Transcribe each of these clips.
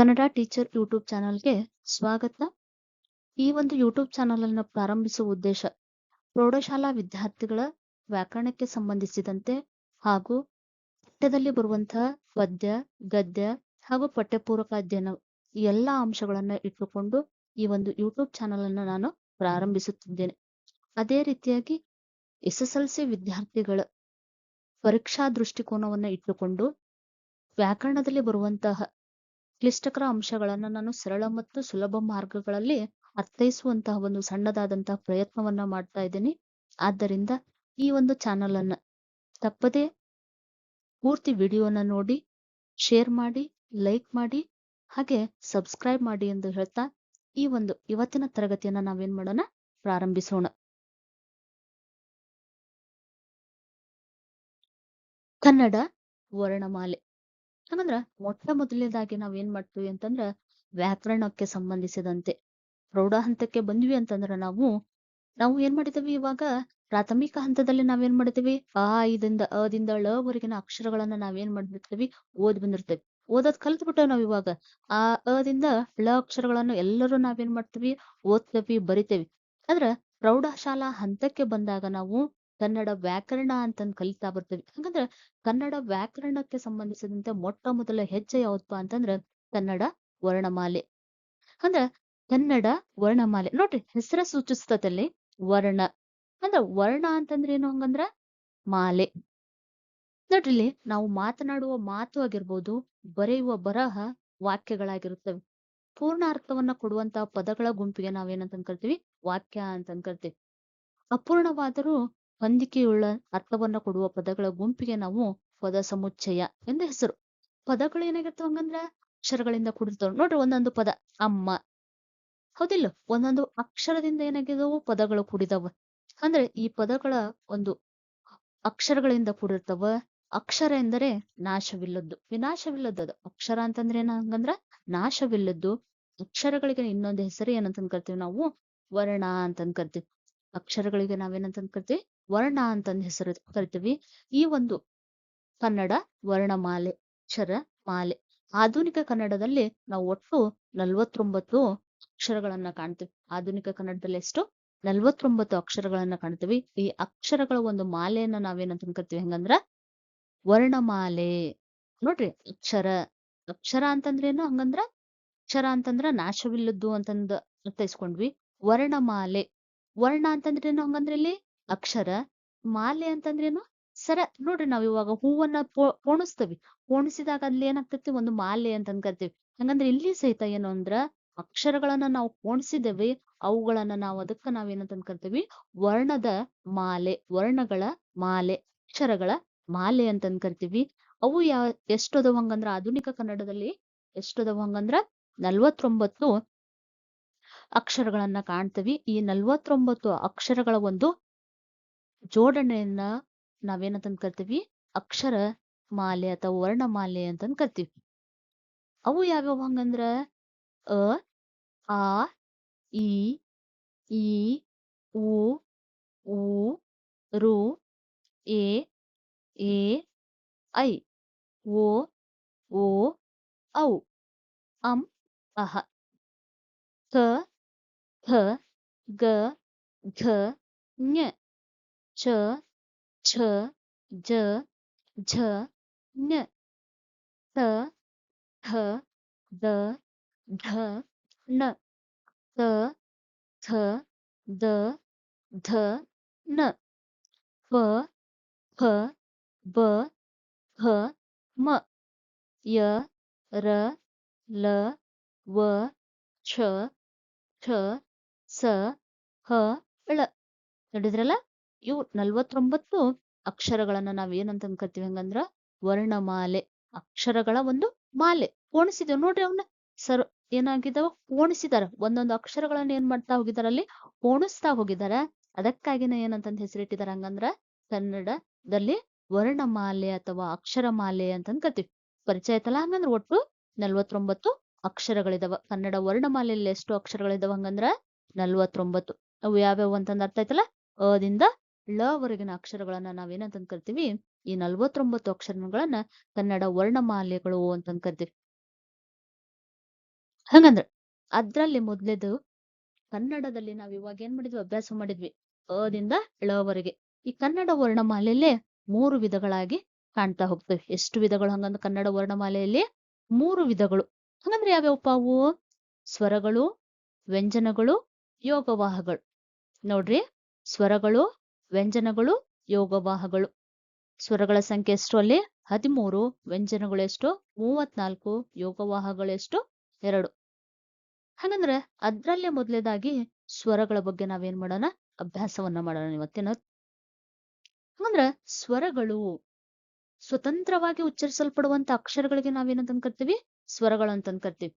Kannada teacher YouTube ಚಾನಲ್‌ಗೆ ಸ್ವಾಗತ. ಈ ಒಂದು ಯೂಟ್ಯೂಬ್ ಚಾನಲ್ ಅನ್ನು ಪ್ರಾರಂಭಿಸುವ ಉದ್ದೇಶ ಪ್ರೌಢಶಾಲಾ ವಿದ್ಯಾರ್ಥಿಗಳ ವ್ಯಾಕರಣಕ್ಕೆ ಸಂಬಂಧಿಸಿದಂತೆ ಹಾಗೂ ಪಠ್ಯದಲ್ಲಿ ಬರುವಂತಹ ಪದ್ಯ, ಗದ್ಯ ಹಾಗೂ ಪಠ್ಯಪೂರಕ ಅಧ್ಯಯನ ಎಲ್ಲಾ ಅಂಶಗಳನ್ನ ಇಟ್ಟುಕೊಂಡು ಈ ಒಂದು ಯೂಟ್ಯೂಬ್ ಚಾನಲ್ ಅನ್ನು ನಾನು ಪ್ರಾರಂಭಿಸುತ್ತಿದ್ದೇನೆ. ಅದೇ ರೀತಿಯಾಗಿ ಎಸ್ ಎಸ್ ಎಲ್ ಸಿ ವಿದ್ಯಾರ್ಥಿಗಳ ಪರೀಕ್ಷಾ ದೃಷ್ಟಿಕೋನವನ್ನ ಇಟ್ಟುಕೊಂಡು ವ್ಯಾಕರಣದಲ್ಲಿ ಬರುವಂತಹ ಕ್ಲಿಷ್ಟಕರ ಅಂಶಗಳನ್ನ ನಾನು ಸರಳ ಮತ್ತು ಸುಲಭ ಮಾರ್ಗಗಳಲ್ಲಿ ಅರ್ಥೈಸುವಂತಹ ಒಂದು ಸಣ್ಣದಾದಂತಹ ಪ್ರಯತ್ನವನ್ನ ಮಾಡ್ತಾ ಇದ್ದೀನಿ. ಆದ್ದರಿಂದ ಈ ಒಂದು ಚಾನಲ್ ಅನ್ನ ತಪ್ಪದೆ ಪೂರ್ತಿ ವಿಡಿಯೋನ ನೋಡಿ, ಶೇರ್ ಮಾಡಿ, ಲೈಕ್ ಮಾಡಿ ಹಾಗೆ ಸಬ್ಸ್ಕ್ರೈಬ್ ಮಾಡಿ ಎಂದು ಹೇಳ್ತಾ ಈ ಒಂದು ಇವತ್ತಿನ ತರಗತಿಯನ್ನ ನಾವೇನ್ ಮಾಡೋಣ ಪ್ರಾರಂಭಿಸೋಣ. ಕನ್ನಡ ವರ್ಣಮಾಲೆ ಹಂಗಂದ್ರ ಮೊಟ್ಟ ಮೊದಲನೇದಾಗಿ ನಾವೇನ್ ಮಾಡ್ತೀವಿ ಅಂತಂದ್ರ ವ್ಯಾಕರಣಕ್ಕೆ ಸಂಬಂಧಿಸಿದಂತೆ ಪ್ರೌಢ ಹಂತಕ್ಕೆ ಬಂದ್ವಿ ಅಂತಂದ್ರ ನಾವು ನಾವು ಏನ್ ಮಾಡಿದೀವಿ ಇವಾಗ ಪ್ರಾಥಮಿಕ ಹಂತದಲ್ಲಿ ನಾವೇನ್ ಮಾಡಿದೀವಿ ಆ ಇದಿಂದ ಅದಿಂದ ಳವರೆಗಿನ ಅಕ್ಷರಗಳನ್ನ ನಾವೇನ್ ಮಾಡ್ಬಿಡ್ತೀವಿ ಓದ್ ಬಂದಿರ್ತೇವಿ. ಓದೋದ್ ಕಲ್ತ್ ಬಿಟ್ಟ ನಾವ್ ಇವಾಗ. ಆ ಅದಿಂದ ದಿಂದ ಳ ಅಕ್ಷರಗಳನ್ನು ಎಲ್ಲರೂ ನಾವೇನ್ ಮಾಡ್ತೀವಿ ಓದ್ತೇವಿ, ಬರಿತೇವಿ. ಆದ್ರ ಪ್ರೌಢಶಾಲಾ ಹಂತಕ್ಕೆ ಬಂದಾಗ ನಾವು ಕನ್ನಡ ವ್ಯಾಕರಣ ಅಂತ ಕಲಿತಾ ಬರ್ತೇವೆ ಹಂಗಂದ್ರ ಕನ್ನಡ ವ್ಯಾಕರಣಕ್ಕೆ ಸಂಬಂಧಿಸಿದಂತೆ ಮೊಟ್ಟ ಮೊದಲ ಹೆಜ್ಜೆ ಯಾವ್ದಪ್ಪಾ ಅಂತಂದ್ರ ಕನ್ನಡ ವರ್ಣಮಾಲೆ. ಅಂದ್ರ ಕನ್ನಡ ವರ್ಣಮಾಲೆ ನೋಡ್ರಿ ಹೆಸರ ಸೂಚಿಸ್ತದಲ್ಲಿ ವರ್ಣ ಅಂದ್ರ ವರ್ಣ ಅಂತಂದ್ರ ಏನು ಹಂಗಂದ್ರ ಮಾಲೆ. ನೋಡ್ರಿ ಇಲ್ಲಿ ನಾವು ಮಾತನಾಡುವ ಮಾತು ಆಗಿರ್ಬೋದು, ಬರೆಯುವ ಬರಹ ವಾಕ್ಯಗಳಾಗಿರುತ್ತವೆ. ಪೂರ್ಣ ಅರ್ಥವನ್ನ ಕೊಡುವಂತಹ ಪದಗಳ ಗುಂಪಿಗೆ ನಾವೇನಂತ ಕರಿತೀವಿ ವಾಕ್ಯ ಅಂತ ಕರಿತೀವಿ. ಅಪೂರ್ಣವಾದರೂ ಹೊಂದಿಕೆಯುಳ್ಳ ಅರ್ಥವನ್ನ ಕೊಡುವ ಪದಗಳ ಗುಂಪಿಗೆ ನಾವು ಪದ ಸಮುಚ್ಚಯ ಎಂದು ಹೆಸರು. ಪದಗಳು ಏನಾಗಿರ್ತಾವ ಹಂಗಂದ್ರ ಅಕ್ಷರಗಳಿಂದ ಕೂಡಿರ್ತಾವ. ನೋಡ್ರಿ ಒಂದೊಂದು ಪದ, ಅಮ್ಮ ಹೌದಿಲ್ಲ, ಒಂದೊಂದು ಅಕ್ಷರದಿಂದ ಏನಾಗಿದವು ಪದಗಳು ಕೂಡಿದವ ಅಂದ್ರೆ ಈ ಪದಗಳ ಒಂದು ಅಕ್ಷರಗಳಿಂದ ಕೂಡಿರ್ತವ ಅಕ್ಷರ ಎಂದರೆ ನಾಶವಿಲ್ಲದ್ದು ವಿನಾಶವಿಲ್ಲದ್ದು. ಅಕ್ಷರ ಅಂತಂದ್ರೆ ಏನಂಗಂದ್ರ ನಾಶವಿಲ್ಲದ್ದು. ಅಕ್ಷರಗಳಿಗೆ ಇನ್ನೊಂದು ಹೆಸರು ಏನಂತ ಕರ್ತೀವಿ ನಾವು ವರ್ಣ ಅಂತಂದ್ ಕರ್ತೀವಿ ಅಕ್ಷರಗಳಿಗೆ ನಾವೇನಂತಂದ್ ಕರಿತೀವಿ ವರ್ಣ ಅಂತಂದ್ ಹೆಸರು ಕರಿತೀವಿ. ಈ ಒಂದು ಕನ್ನಡ ವರ್ಣಮಾಲೆ, ಅಕ್ಷರ ಮಾಲೆ. ಆಧುನಿಕ ಕನ್ನಡದಲ್ಲಿ ನಾವು ಒಟ್ಟು ನಲವತ್ತೊಂಬತ್ತು ಅಕ್ಷರಗಳನ್ನ ಕಾಣ್ತೀವಿ. ಆಧುನಿಕ ಕನ್ನಡದಲ್ಲಿ ಎಷ್ಟು ನಲವತ್ತೊಂಬತ್ತು ಅಕ್ಷರಗಳನ್ನ ಕಾಣ್ತೀವಿ. ಈ ಅಕ್ಷರಗಳ ಒಂದು ಮಾಲೆಯನ್ನ ನಾವೇನಂತ ಕರಿತೀವಿ ಹೆಂಗಂದ್ರ ವರ್ಣಮಾಲೆ. ನೋಡ್ರಿ, ಅಕ್ಷರ ಅಕ್ಷರ ಅಂತಂದ್ರೇನು ಹಂಗಂದ್ರ ಅಕ್ಷರ ಅಂತಂದ್ರ ನಾಶವಿಲ್ಲದ್ದು ಅಂತಂದ ಅರ್ಥೈಸ್ಕೊಂಡ್ವಿ. ವರ್ಣಮಾಲೆ ವರ್ಣ ಅಂತಂದ್ರೇನು ಹಂಗಂದ್ರ ಇಲ್ಲಿ ಅಕ್ಷರ ಮಾಲೆ ಅಂತಂದ್ರೇನು ಸರ, ನೋಡ್ರಿ ನಾವ್ ಇವಾಗ ಹೂವನ್ನ ಪೋಣಿಸ್ತೀವಿ. ಪೋಣಿಸಿದಾಗ ಅಲ್ಲಿ ಏನಾಗ್ತೈತಿ ಒಂದು ಮಾಲೆ ಅಂತ ಕರಿತೀವಿ. ಹಂಗಂದ್ರೆ ಇಲ್ಲಿ ಸಹಿತ ಏನು ಅಂದ್ರ ಅಕ್ಷರಗಳನ್ನ ನಾವು ಪೋಣಿಸಿದೇವಿ, ಅವುಗಳನ್ನ ನಾವು ಅದಕ್ಕ ನಾವೇನಂತ ಕರಿತೀವಿ ವರ್ಣದ ಮಾಲೆ, ವರ್ಣಗಳ ಮಾಲೆ, ಅಕ್ಷರಗಳ ಮಾಲೆ ಅಂತ ಕರಿತೀವಿ. ಅವು ಯಾವ ಎಷ್ಟ್ ಅದಾವ್ ಹಂಗಂದ್ರ ಆಧುನಿಕ ಕನ್ನಡದಲ್ಲಿ ಎಷ್ಟದವು ಹಂಗಂದ್ರ ನಲ್ವತ್ತೊಂಬತ್ತು ಅಕ್ಷರಗಳನ್ನ ಕಾಣ್ತೀವಿ. ಈ ನಲವತ್ತೊಂಬತ್ತು ಅಕ್ಷರಗಳ ಒಂದು ಜೋಡಣೆಯನ್ನ ನಾವೇನಂತಂದ್ ಕರಿತೀವಿ? ಅಕ್ಷರ ಮಾಲೆ ಅಥವಾ ವರ್ಣಮಾಲೆ ಅಂತಂದ್ ಕರಿತೀವಿ. ಅವು ಯಾವ್ಯಾವ ಹಂಗಂದ್ರ ಅ, ಆ, ಇ, ಈ, ಉ, ಋ, ಎ, ಏ, ಐ, ಓ, ಓ, ಔ, ಅಂ, ಅಹ. ಥ ಖ, ಗ, ಘ, ಞ, ಚ, ಛ, ಜ, ಝ, ಞ, ತ, ಥ, ದ, ಧ, ನ, ತ, ಥ, ದ, ಧ, ನ, ಪ, ಫ, ಬ, ಭ, ಮ, ಯ, ರ, ಲ, ವ, ಶ, ಛ, ಸ, ಹ, ಳ. ನೋಡಿದ್ರಲ್ಲ ಇವು ನಲ್ವತ್ತೊಂಬತ್ತು ಅಕ್ಷರಗಳನ್ನ ನಾವ್ ಏನಂತ ಕರಿತೀವಿ ಹಂಗಂದ್ರ ವರ್ಣಮಾಲೆ. ಅಕ್ಷರಗಳ ಒಂದು ಮಾಲೆ. ಪೋಣಿಸಿದೇವ್ ನೋಡ್ರಿ ಅವನ್ನ ಸರ್ ಏನಾಗಿದಾವ ಪೋಣಿಸಿದಾರ. ಒಂದೊಂದು ಅಕ್ಷರಗಳನ್ನ ಏನ್ ಮಾಡ್ತಾ ಹೋಗಿದಾರ ಅಲ್ಲಿ ಪೋಣಿಸ್ತಾ ಹೋಗಿದಾರ. ಅದಕ್ಕಾಗಿನ ಏನಂತಂದ್ ಹೆಸರಿಟ್ಟಿದಾರ ಹಂಗಂದ್ರ ಕನ್ನಡದಲ್ಲಿ ವರ್ಣಮಾಲೆ ಅಥವಾ ಅಕ್ಷರಮಾಲೆ ಅಂತಂದ್ ಕರಿತೀವಿ. ಪರಿಚಯ ಆಯ್ತಲ್ಲ ಹಂಗಂದ್ರ ಒಟ್ಟು ನಲವತ್ತೊಂಬತ್ತು ಅಕ್ಷರಗಳಿದಾವ. ಕನ್ನಡ ವರ್ಣಮಾಲೆಯಲ್ಲಿ ಎಷ್ಟು ಅಕ್ಷರಗಳಿದಾವ ಹಂಗಂದ್ರ ನಲ್ವತ್ತೊಂಬತ್ತು ಅವು ಯಾವ್ಯಾವ ಅಂತಂದ್ ಅರ್ಥ ಆಯ್ತಲ್ಲ ಅದಿಂದ ದಿಂದ ಳ ವರೆಗಿನ ಅಕ್ಷರಗಳನ್ನ ನಾವೇನಂತಂದ್ ಕರಿತೀವಿ? ಈ ನಲವತ್ತೊಂಬತ್ತು ಅಕ್ಷರಗಳನ್ನ ಕನ್ನಡ ವರ್ಣಮಾಲೆಗಳು ಅಂತಂದ್ ಕರಿತೀವಿ. ಹಂಗಂದ್ರ ಅದ್ರಲ್ಲಿ ಮೊದ್ಲೇದು ಕನ್ನಡದಲ್ಲಿ ನಾವ್ ಇವಾಗ ಏನ್ ಮಾಡಿದ್ವಿ? ಅಭ್ಯಾಸ ಮಾಡಿದ್ವಿ. ಅ ದಿಂದ ವರೆಗೆ ಈ ಕನ್ನಡ ವರ್ಣಮಾಲೆಯಲ್ಲಿ ಮೂರು ವಿಧಗಳಾಗಿ ಕಾಣ್ತಾ ಹೋಗ್ತವೆ. ಎಷ್ಟು ವಿಧಗಳು? ಹಂಗಂದ್ರೆ ಕನ್ನಡ ವರ್ಣಮಾಲೆಯಲ್ಲಿ ಮೂರು ವಿಧಗಳು. ಹಂಗಂದ್ರೆ ಯಾವ್ಯಾವಪ್ಪ ಅವು ಸ್ವರಗಳು, ವ್ಯಂಜನಗಳು, ಯೋಗವಾಹಗಳು. ನೋಡ್ರಿ. ಸ್ವರಗಳು ವ್ಯಂಜನಗಳು, ಯೋಗವಾಹಗಳು. ಸ್ವರಗಳ ಸಂಖ್ಯೆ ಎಷ್ಟು ಅಲ್ಲಿ ಹದಿಮೂರು. ವ್ಯಂಜನಗಳು ಎಷ್ಟು? ಮೂವತ್ನಾಲ್ಕು. ಯೋಗವಾಹಗಳೆಷ್ಟು ಎರಡು. ಹಾಗಂದ್ರೆ ಅದ್ರಲ್ಲೇ ಮೊದಲೇದಾಗಿ ಸ್ವರಗಳ ಬಗ್ಗೆ ನಾವೇನ್ ಮಾಡೋಣ? ಅಭ್ಯಾಸವನ್ನ ಮಾಡೋಣ ಇವತ್ತಿನ. ಹಂಗಂದ್ರ ಸ್ವರಗಳು ಸ್ವತಂತ್ರವಾಗಿ ಉಚ್ಚರಿಸಲ್ಪಡುವಂತ ಅಕ್ಷರಗಳಿಗೆ ನಾವೇನಂತ ಕರಿತೀವಿ ಸ್ವರಗಳು ಅಂತ ಕರಿತೀವಿ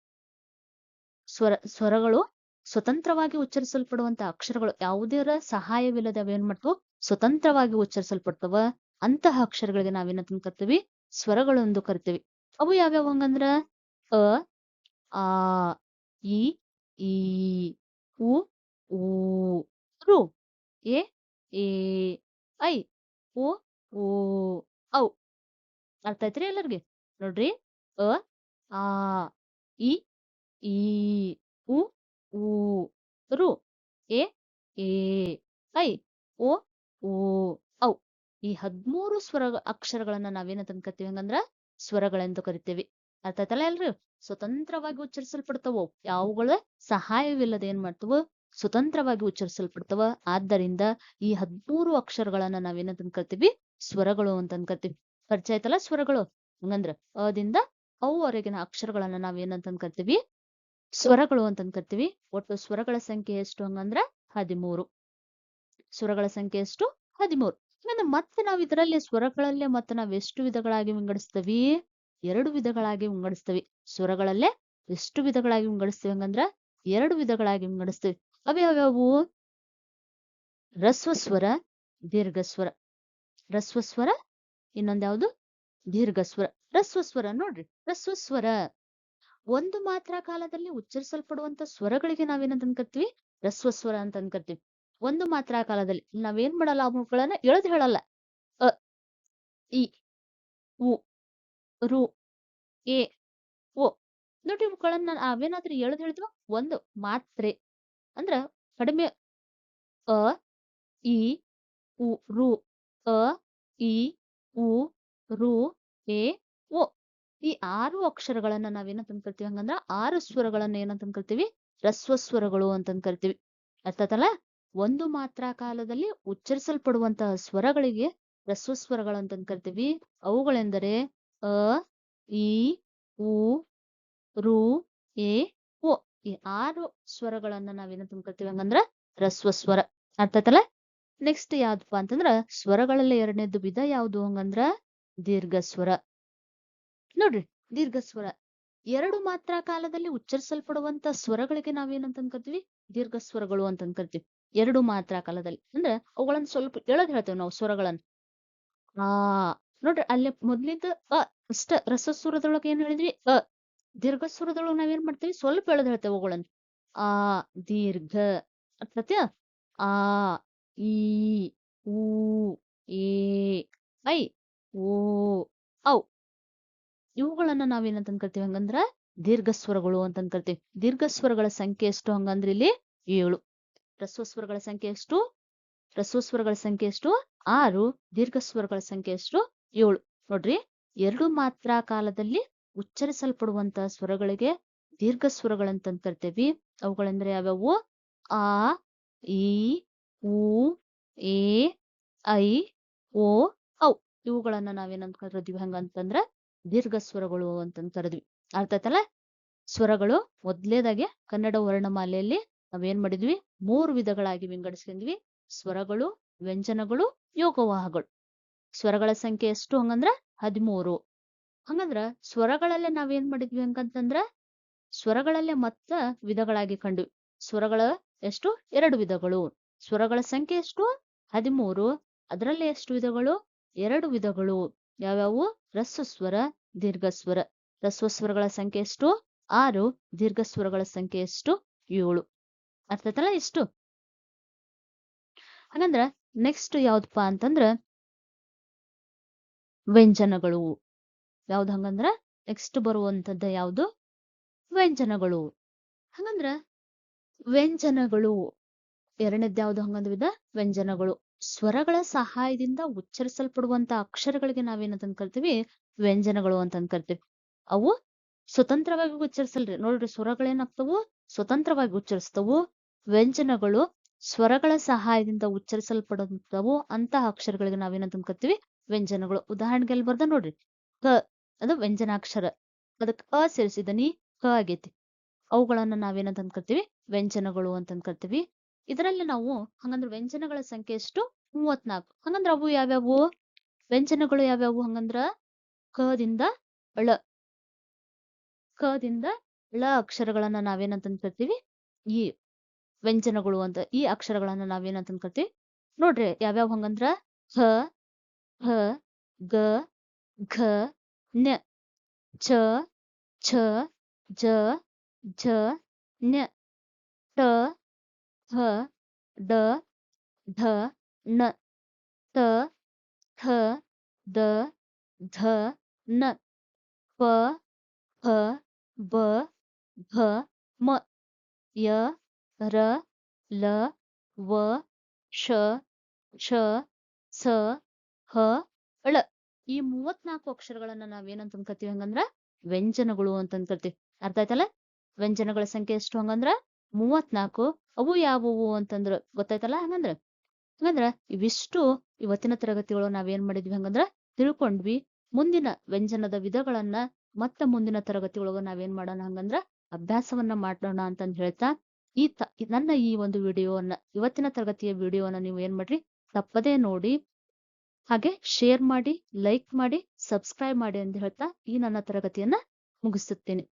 ಸ್ವರ, ಸ್ವರಗಳು ಸ್ವತಂತ್ರವಾಗಿ ಉಚ್ಚರಿಸಲ್ಪಡುವಂತ ಅಕ್ಷರಗಳು ಯಾವುದರ ಸಹಾಯವಿಲ್ಲದೆ ಅವೇನ್ ಮಾಡ್ತವು? ಸ್ವತಂತ್ರವಾಗಿ ಉಚ್ಚರಿಸಲ್ಪಡ್ತವ. ಅಂತಹ ಅಕ್ಷರಗಳಿಗೆ ನಾವೇನಂತ ಕರಿತೀವಿ? ಸ್ವರಗಳು ಎಂದು ಕರಿತೀವಿ. ಅವು ಯಾವ್ಯಾವ ಹಂಗಂದ್ರ? ಅ, ಆ, ಇ, ಈ, ಉ ಊ ಎ ಏ ಐ ಓ ಓ ಔ. ಅರ್ಥ ಆಯ್ತ್ರಿ ಎಲ್ಲರಿಗೆ? ನೋಡ್ರಿ. ಅ, ಆ, ಇ, ಈ, ಉ ಊ ರು ಎ ಏ ಐ ಓ ಓ ಔ ಈ ಹದ್ಮೂರು ಸ್ವರ ಅಕ್ಷರಗಳನ್ನ ನಾವೇನ ಕರಿತೀವಿ ಹಂಗಂದ್ರ? ಸ್ವರಗಳೆಂದು ಕರಿತೇವಿ. ಅರ್ಥ ಆಯ್ತಲ್ಲ ಎಲ್ರು? ಸ್ವತಂತ್ರವಾಗಿ ಉಚ್ಚರಿಸಲ್ಪಡ್ತಾವ? ಯಾವುಗಳ ಸಹಾಯವಿಲ್ಲದೆ ಏನ್ ಮಾಡ್ತವ ಸ್ವತಂತ್ರವಾಗಿ ಉಚ್ಚರಿಸಲ್ಪಡ್ತಾವ? ಆದ್ದರಿಂದ ಈ ಹದ್ಮೂರು ಅಕ್ಷರಗಳನ್ನ ನಾವೇನ ಕರಿತೀವಿ? ಸ್ವರಗಳು ಅಂತ ಕರಿತೀವಿ. ಪರಿಚಯ ಆಯ್ತಲ್ಲ ಸ್ವರಗಳು? ಹಂಗಂದ್ರ ಅದಿಂದ ಅವರೆಗಿನ ಅಕ್ಷರಗಳನ್ನ ನಾವೇನಂತ ಕರಿತೀವಿ? ಸ್ವರಗಳು ಅಂತ ಕರಿತೀವಿ ಒಟ್ಟು ಸ್ವರಗಳ ಸಂಖ್ಯೆ ಎಷ್ಟು ಹಂಗಂದ್ರ ಹದಿಮೂರು. ಸ್ವರಗಳ ಸಂಖ್ಯೆ ಎಷ್ಟು? ಹದಿಮೂರು. ಇನ್ನೊಂದು ಮತ್ತೆ ನಾವ್ ಇದರಲ್ಲಿ ಸ್ವರಗಳಲ್ಲೇ ಮತ್ತೆ ನಾವ್ ಎಷ್ಟು ವಿಧಗಳಾಗಿ ವಿಂಗಡಿಸ್ತೀವಿ? ಎರಡು ವಿಧಗಳಾಗಿ ವಿಂಗಡಿಸ್ತೀವಿ. ಸ್ವರಗಳಲ್ಲೇ ಎಷ್ಟು ವಿಧಗಳಾಗಿ ವಿಂಗಡಿಸ್ತೀವಿ ಹಂಗಂದ್ರ ಎರಡು ವಿಧಗಳಾಗಿ ವಿಂಗಡಿಸ್ತೀವಿ. ಅವ್ಯಾವ್ಯಾವು? ರಸ್ವಸ್ವರ, ದೀರ್ಘಸ್ವರ. ರಸ್ವಸ್ವರ, ಇನ್ನೊಂದ್ಯಾವುದು? ದೀರ್ಘಸ್ವರ. ರಸ್ವಸ್ವರ ನೋಡ್ರಿ. ರಸ್ವಸ್ವರ. ಒಂದು ಮಾತ್ರ ಕಾಲದಲ್ಲಿ ಉಚ್ಚರಿಸಲ್ಪಡುವಂತ ಸ್ವರಗಳಿಗೆ ನಾವೇನಂತ ರಸ್ವ ಸ್ವರ ಅಂತ ಅನ್ಕರ್ತೀವಿ ಒಂದು ಮಾತ್ರ ಕಾಲದಲ್ಲಿ ನಾವೇನ್ ಮಾಡಲ್ಲ, ಅವುಗಳನ್ನ ಎಳೆದು ಹೇಳಲ್ಲ. ಅ, ಇ, ಉ, ರು, ಎ ಓ ನೋಡಿ ಇವುಗಳನ್ನ ನಾವೇನಾದ್ರೂ ಎಳೆದು ಹೇಳಿದ್ವ ಒಂದು ಮಾತ್ರೆ. ಅಂದ್ರ ಕಡಿಮೆ ಅ, ಇ, ಉ, ರು, ಅ, ಇ, ಉ, ರು, ಎ ಈ ಆರು ಅಕ್ಷರಗಳನ್ನ ನಾವೇನ ಕರಿತೀವಿ ಹಂಗಂದ್ರ ಆರು ಸ್ವರಗಳನ್ನ ಏನಂತ ಕರಿತೀವಿ ರಸ್ವಸ್ವರಗಳು ಅಂತಂದ್ ಕರಿತೀವಿ. ಅರ್ಥ ಆಯ್ತಲ್ಲ ಒಂದು ಮಾತ್ರ ಕಾಲದಲ್ಲಿ ಉಚ್ಚರಿಸಲ್ಪಡುವಂತಹ ಸ್ವರಗಳಿಗೆ ರಸ್ವಸ್ವರಗಳು ಅಂತ ಕರಿತೀವಿ. ಅವುಗಳೆಂದರೆ ಅ, ಇ, ಉ, ರು, ಎ ಓ ಈ ಆರು ಸ್ವರಗಳನ್ನ ನಾವೇನ ಕರಿತೀವಿ ಹಂಗಂದ್ರ ರಸ್ವಸ್ವರ. ಸ್ವರ ಅರ್ಥಾತಲ್ಲ? ನೆಕ್ಸ್ಟ್ ಯಾವ್ದಪ್ಪ ಅಂತಂದ್ರ ಸ್ವರಗಳಲ್ಲಿ ಎರಡನೇದು ವಿಧ ಯಾವ್ದು? ಹಂಗಂದ್ರ ದೀರ್ಘಸ್ವರ. ನೋಡ್ರಿ ದೀರ್ಘ ಸ್ವರ. ಎರಡು ಮಾತ್ರ ಕಾಲದಲ್ಲಿ ಉಚ್ಚರಿಸಲ್ಪಡುವಂತ ಸ್ವರಗಳಿಗೆ ನಾವೇನಂತ ಕರಿತೀವಿ ದೀರ್ಘ ಸ್ವರಗಳು ಅಂತಂದ್ ಕರಿತೀವಿ ಎರಡು ಮಾತ್ರ ಕಾಲದಲ್ಲಿ. ಅಂದ್ರೆ ಅವುಗಳನ್ನ ಸ್ವಲ್ಪ ಎಳದ್ ಹೇಳ್ತೇವೆ ನಾವು ಸ್ವರಗಳನ್ನ. ಆ, ನೋಡ್ರಿ ಅಲ್ಲೇ ಮೊದ್ಲಿದ್ದ ಅ, ಅಷ್ಟ ರಸಸ್ವರದೊಳಗೆ ಏನ್ ಹೇಳಿದ್ವಿ? ಅ, ದೀರ್ಘ ಸ್ವರದೊಳಗೆ ನಾವೇನ್ ಮಾಡ್ತೀವಿ? ಸ್ವಲ್ಪ ಎಳದ್ ಹೇಳ್ತೇವೆ ಅವುಗಳನ್ನ. ಆ, ದೀರ್ಘ ಅರ್ಥತ್ಯ ಆ, ಈ, ಊ, ಏ, ಐ, ಓ, ಔ. ಇವುಗಳನ್ನ ನಾವೇನಂತ ಕರಿತೀವಿ ಹಂಗಂದ್ರ ದೀರ್ಘ ಸ್ವರಗಳು ಅಂತ ದೀರ್ಘ ಸ್ವರಗಳ ಸಂಖ್ಯೆ ಎಷ್ಟು ಹಂಗಂದ್ರ ಇಲ್ಲಿ ಏಳು. ರಸ್ವಸ್ವರಗಳ ಸಂಖ್ಯೆ ಎಷ್ಟು? ರಸ್ವಸ್ವರಗಳ ಸಂಖ್ಯೆ ಎಷ್ಟು? ಆರು. ದೀರ್ಘ ಸ್ವರಗಳ ಸಂಖ್ಯೆ ಎಷ್ಟು? ಏಳು. ನೋಡ್ರಿ, ಎರಡು ಮಾತ್ರ ಕಾಲದಲ್ಲಿ ಉಚ್ಚರಿಸಲ್ಪಡುವಂತ ಸ್ವರಗಳಿಗೆ ದೀರ್ಘ ಸ್ವರಗಳಂತ ಕರಿತೇವಿ ಅವುಗಳೆಂದ್ರೆ ಯಾವ್ಯಾವು? ಆ ಇ ಊ ಎ, ಐ, ಓ, ಔ. ಇವುಗಳನ್ನ ನಾವೇನಂತ ಕರಿತೀವಿ ಹಂಗಂತಂದ್ರ ದೀರ್ಘ ಸ್ವರಗಳು ಅಂತ ಕರೆದ್ವಿ. ಅರ್ಥ ಆಯ್ತಲ್ಲ ಸ್ವರಗಳು ಮೊದ್ಲೇದಾಗೆ ಕನ್ನಡ ವರ್ಣಮಾಲೆಯಲ್ಲಿ ನಾವೇನ್ ಮಾಡಿದ್ವಿ? ಮೂರು ವಿಧಗಳಾಗಿ ವಿಂಗಡಿಸ್ಕೊಂಡ್ವಿ. ಸ್ವರಗಳು, ವ್ಯಂಜನಗಳು, ಯೋಗವಾಹಗಳು. ಸ್ವರಗಳ ಸಂಖ್ಯೆ ಎಷ್ಟು ಹಂಗಂದ್ರ? ಹದಿಮೂರು. ಹಂಗಂದ್ರ ಸ್ವರಗಳಲ್ಲೇ ನಾವೇನ್ ಮಾಡಿದ್ವಿ ಹಂಗಂತಂದ್ರ? ಸ್ವರಗಳಲ್ಲೇ ಮತ್ತ ವಿಧಗಳಾಗಿ ಕಂಡ್ವಿ. ಸ್ವರಗಳ ಎಷ್ಟು? ಎರಡು ವಿಧಗಳು. ಸ್ವರಗಳ ಸಂಖ್ಯೆ ಎಷ್ಟು? ಹದಿಮೂರು. ಅದರಲ್ಲಿ ಎಷ್ಟು ವಿಧಗಳು? ಎರಡು ವಿಧಗಳು. ಯಾವ್ಯಾವು? ರಸ್ವಸ್ವರ ದೀರ್ಘಸ್ವರ. ರಸ್ವಸ್ವರಗಳ ಸಂಖ್ಯೆ ಎಷ್ಟು? ಆರು. ದೀರ್ಘಸ್ವರಗಳ ಸಂಖ್ಯೆ ಎಷ್ಟು? ಏಳು. ಅರ್ಥ ಎಷ್ಟು? ಹಾಗಂದ್ರ ನೆಕ್ಸ್ಟ್ ಯಾವ್ದಪ್ಪ ಅಂತಂದ್ರ ವ್ಯಂಜನಗಳು. ಯಾವ್ದು ಹಂಗಂದ್ರ? ನೆಕ್ಸ್ಟ್ ಬರುವಂತದ್ದು ಯಾವುದು? ವ್ಯಂಜನಗಳು. ಹಂಗಂದ್ರ ವ್ಯಂಜನಗಳು. ಎರಡನೇದ್ ಯಾವ್ದು ಹಂಗಂದ್ ವಿಧ ವ್ಯಂಜನಗಳು. ಸ್ವರಗಳ ಸಹಾಯದಿಂದ ಉಚ್ಚರಿಸಲ್ಪಡುವಂತ ಅಕ್ಷರಗಳಿಗೆ ನಾವೇನಂತ ಕರಿತೀವಿ ವ್ಯಂಜನಗಳು ಅಂತ ಕರಿತೀವಿ ಅವು ಸ್ವತಂತ್ರವಾಗಿ ಉಚ್ಚರಿಸಲ್ರಿ. ನೋಡ್ರಿ ಸ್ವರಗಳೇನಾಗ್ತವು? ಸ್ವತಂತ್ರವಾಗಿ ಉಚ್ಚರಿಸ್ತವು. ವ್ಯಂಜನಗಳು ಸ್ವರಗಳ ಸಹಾಯದಿಂದ ಉಚ್ಚರಿಸಲ್ಪಡುವಂತವು ಅಂತ ಅಕ್ಷರಗಳಿಗೆ ನಾವೇನಂತ ಕರಿತೀವಿ ವ್ಯಂಜನಗಳು. ಉದಾಹರಣೆಗೆ ಅಲ್ಲಿ ಬರ್ದ ನೋಡ್ರಿ. ಕ ಅದು ವ್ಯಂಜನಾಕ್ಷರ. ಅದಕ್ಕೆ ಅ ಸೇರಿಸಿದನಿ. ಕ ಆಗೇತಿ. ಅವುಗಳನ್ನ ನಾವೇನಂತ ಕರಿತೀವಿ ವ್ಯಂಜನಗಳು ಅಂತ ಕರಿತೀವಿ ಇದರಲ್ಲಿ ನಾವು ಹಂಗಂದ್ರೆ ವ್ಯಂಜನಗಳ ಸಂಖ್ಯೆ ಎಷ್ಟು? ಮೂವತ್ನಾಲ್ಕು ಹಂಗಂದ್ರ ಅವು ಯಾವ್ಯಾವು? ವ್ಯಂಜನಗಳು ಯಾವ್ಯಾವು? ಹಂಗಂದ್ರ ಕದಿಂದ ಳ. ಕದಿಂದ ಳ ಅಕ್ಷರಗಳನ್ನ ನಾವೇನಂತ ಕರಿತೀವಿ? ಈ ವ್ಯಂಜನಗಳು ಅಂತ ಈ ಅಕ್ಷರಗಳನ್ನ ನಾವೇನಂತ ಕರಿತೀವಿ? ನೋಡ್ರಿ ಯಾವ್ಯಾವ ಹಂಗಂದ್ರ ಹ ಹ, ಗ, ಘ, ನ್ಯ. ಛ ಛ, ಜ ಝ ನ್ಯ. ಟ ಹ ಡ ಢ ಣ ತ ಥ ದ ಧ ನ ಪ ಫ ಬ ಭ ಮ ಯ ರ ಲ ವ ಶ ಶ ಸ ಹ ಳ. ಈ ಮೂವತ್ನಾಲ್ಕು ಅಕ್ಷರಗಳನ್ನ ನಾವೇನಂತ ಅನ್ಕೋತೀವಿ ಹಂಗಂದ್ರ ವ್ಯಂಜನಗಳು ಅಂತ ಕರಿತೀವಿ ಅರ್ಥ ಆಯ್ತಲ್ಲ? ವ್ಯಂಜನಗಳ ಸಂಖ್ಯೆ ಎಷ್ಟು ಹಂಗಂದ್ರ? ಮೂವತ್ನಾಲ್ಕು ಅವು ಯಾವುವು ಅಂತಂದ್ರ ಗೊತ್ತಾಯ್ತಲ್ಲ? ಹಂಗಂದ್ರ? ಹಂಗಂದ್ರ ಇವಿಷ್ಟು ಇವತ್ತಿನ ತರಗತಿಗಳು ನಾವೇನ್ ಮಾಡಿದ್ವಿ ಹಂಗಂದ್ರ ತಿಳ್ಕೊಂಡ್ವಿ ಮುಂದಿನ ವ್ಯಂಜನದ ವಿಧಗಳನ್ನ ಮತ್ತ ಮುಂದಿನ ತರಗತಿಯೊಳಗ ನಾವೇನ್ ಮಾಡೋಣ ಹಂಗಂದ್ರ ಅಭ್ಯಾಸವನ್ನ ಮಾಡೋಣ ಅಂತಂದ್ ಹೇಳ್ತಾ ಈ ನನ್ನ ಈ ಒಂದು ವಿಡಿಯೋವನ್ನ, ಇವತ್ತಿನ ತರಗತಿಯ ವಿಡಿಯೋವನ್ನ ನೀವು ಏನ್ ಮಾಡ್ರಿ ತಪ್ಪದೇ ನೋಡಿ ಹಾಗೆ ಶೇರ್ ಮಾಡಿ, ಲೈಕ್ ಮಾಡಿ, ಸಬ್ಸ್ಕ್ರೈಬ್ ಮಾಡಿ ಅಂತ ಹೇಳ್ತಾ ಈ ನನ್ನ ತರಗತಿಯನ್ನ ಮುಗಿಸುತ್ತೇನೆ.